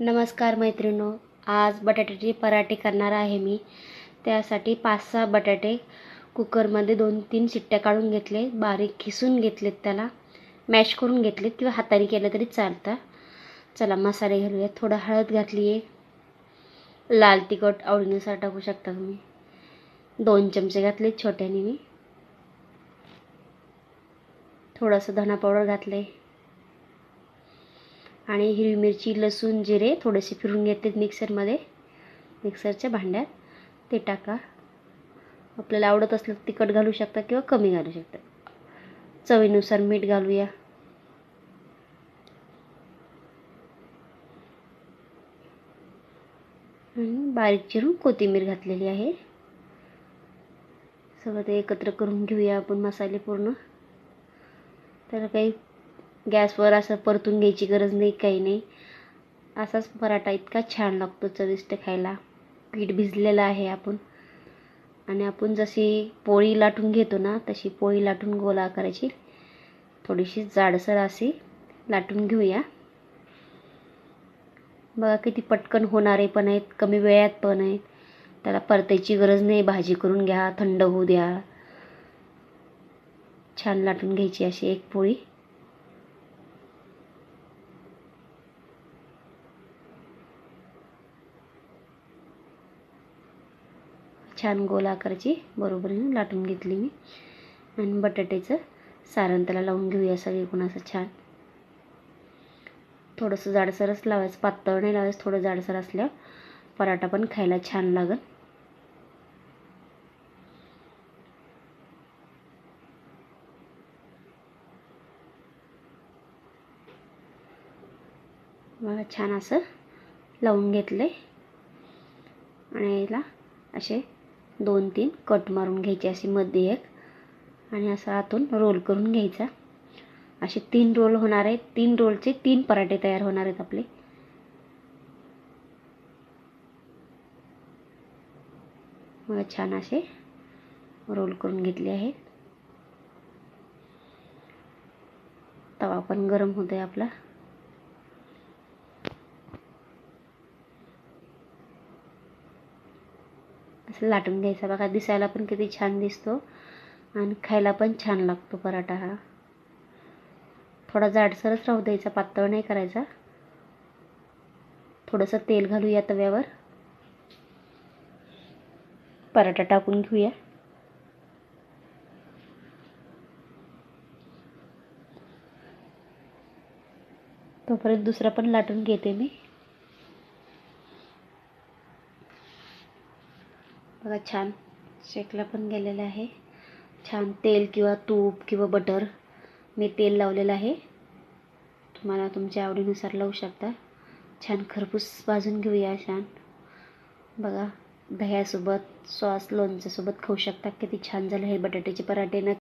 नमस्कार मैत्रिणो आज बटाट्याचे पराठे करणार आहे मी. त्यासाठी पाच सहा बटाटे कुकरमध्ये दोन तीन शिट्ट्या काढून घेतले बारीक खिसून घेतलेत त्याला. मॅश करून घेतलेत किंवा हाताने केलं तरी चालतं. चला मसाले घालूया. थोडं हळद घातली आहे लाल तिखट आवडीनुसार टाकू शकता तुम्ही. दोन चमचे घातले छोट्याने मी. थोडंसं धना पावडर घातलं आहे आणि हिरवी मिरची लसूण जिरे थोडेसे फिरून घेते मिक्सरमध्ये. मिक्सरच्या भांड्यात ते टाका. आपल्याला आवडत असलं तर तिखट घालू शकता किंवा कमी घालू शकता. चवीनुसार मीठ घालूया. आणि बारीक चिरून कोथिंबीर घातलेली आहे. सगळं ते एकत्र करून घेऊया आपण मसाले पूर्ण. तर काही गॅसवर असं परतून घ्यायची गरज नाही काही नाही. असाच पराठा इतका छान लागतो चविष्ट खायला. पीठ भिजलेलं आहे आपण. आणि आपण जशी पोळी लाटून घेतो ना तशी पोळी लाटून गोला करायची थोडीशी जाडसर अशी लाटून घेऊया. बघा किती पटकन होणारे पण आहेत कमी वेळात पण आहेत. त्याला परतायची गरज नाही भाजी करून घ्या थंड होऊ द्या. छान लाटून घ्यायची अशी एक पोळी. छान गोल आकाराची बरोबरीने लाटून घेतली मी. आणि बटाट्याचं सारण त्याला लावून घेऊया सगळीकडून असं छान. थोडंसं जाडसरच लावायचं पातळ नाही लावायचं थोडं जाडसर असल्यावर पराठा पण खायला छान लागल. मला छान असं लावून घेतलं आणि याला असे दोन तीन. कट मारून घ्यायचे असे मध्ये एक. आणि असं आतून रोल करून घ्यायचा. असे तीन रोल होणार आहेत. तीन रोलचे तीन पराठे तयार होणार आहेत आपले. मग छान असे रोल करून घेतले आहेत. तवा पण गरम होतोय आपला. असं लाटून घ्यायचा. बघा दिसायला पण किती छान दिसतो आणि खायला पण छान लागतो पराठा हा. थोडा जाडसरच राहू द्यायचा पातळ नाही करायचा. थोडंसं तेल घालूया तव्यावर. पराठा टाकून घेऊया. तोपर्यंत दुसरा पण लाटून घेते मी. बघा छान शेकला पण गेलेला आहे. छान तेल किंवा तूप किंवा बटर मी तेल लावलेलं आहे. तुम्हाला तुमच्या आवडीनुसार लावू शकता. छान खरपूस भाजून घेऊया छान. बघा दह्यासोबत सॉस लोणच्यासोबत खाऊ शकता. किती छान झालं हे बटाट्याचे पराठे.